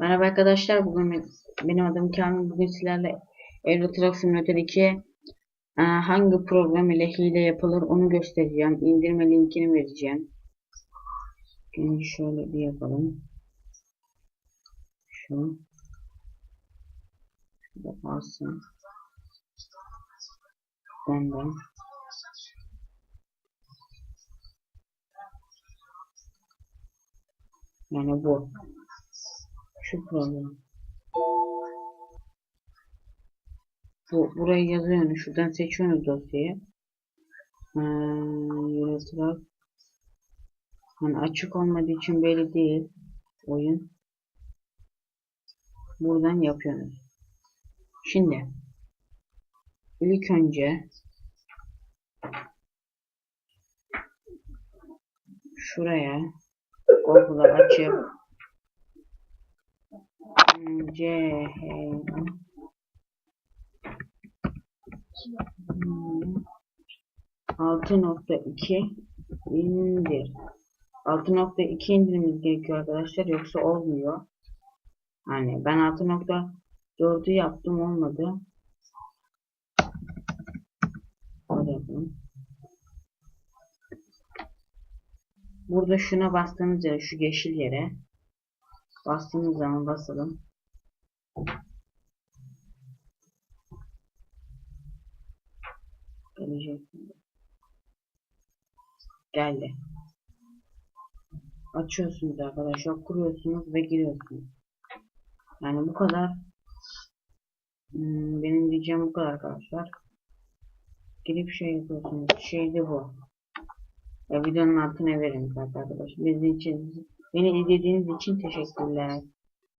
Merhaba arkadaşlar. Bugün benim adım Kamil. Bugün sizlerle Euro Truck Simulator 2 e, hangi program ile hile yapılır onu göstereceğim. İndirme linkini vereceğim. Şimdi şöyle bir yapalım. Şu. Şurada kalsın. Ben de. Yani bu. Program. Bu, burayı yazıyorsunuz. Şuradan seçiyorsunuz dosyayı. Ee, yaratılar. Hani açık olmadığı için belli değil. Oyun. Buradan yapıyorsunuz. Şimdi. ilk önce şuraya Google'ı açıp C H 6.2 indir. 6.2 indirmemiz gerekiyor arkadaşlar yoksa olmuyor. Hani ben 6.4'ü yaptım olmadı. Hadi yapalım. Burada şuna bastığınız yere şu yeşil yere bastığınız zaman basalım. Gelecek. Geldi. Açıyorsunuz arkadaşlar. Kuruyorsunuz ve giriyorsunuz. Yani bu kadar. Hmm, benim diyeceğim bu kadar arkadaşlar. Girip şey yapıyorsunuz. Şeydi bu. Ya videonun altına verin arkadaşlar. Bizi için, beni izlediğiniz için teşekkürler.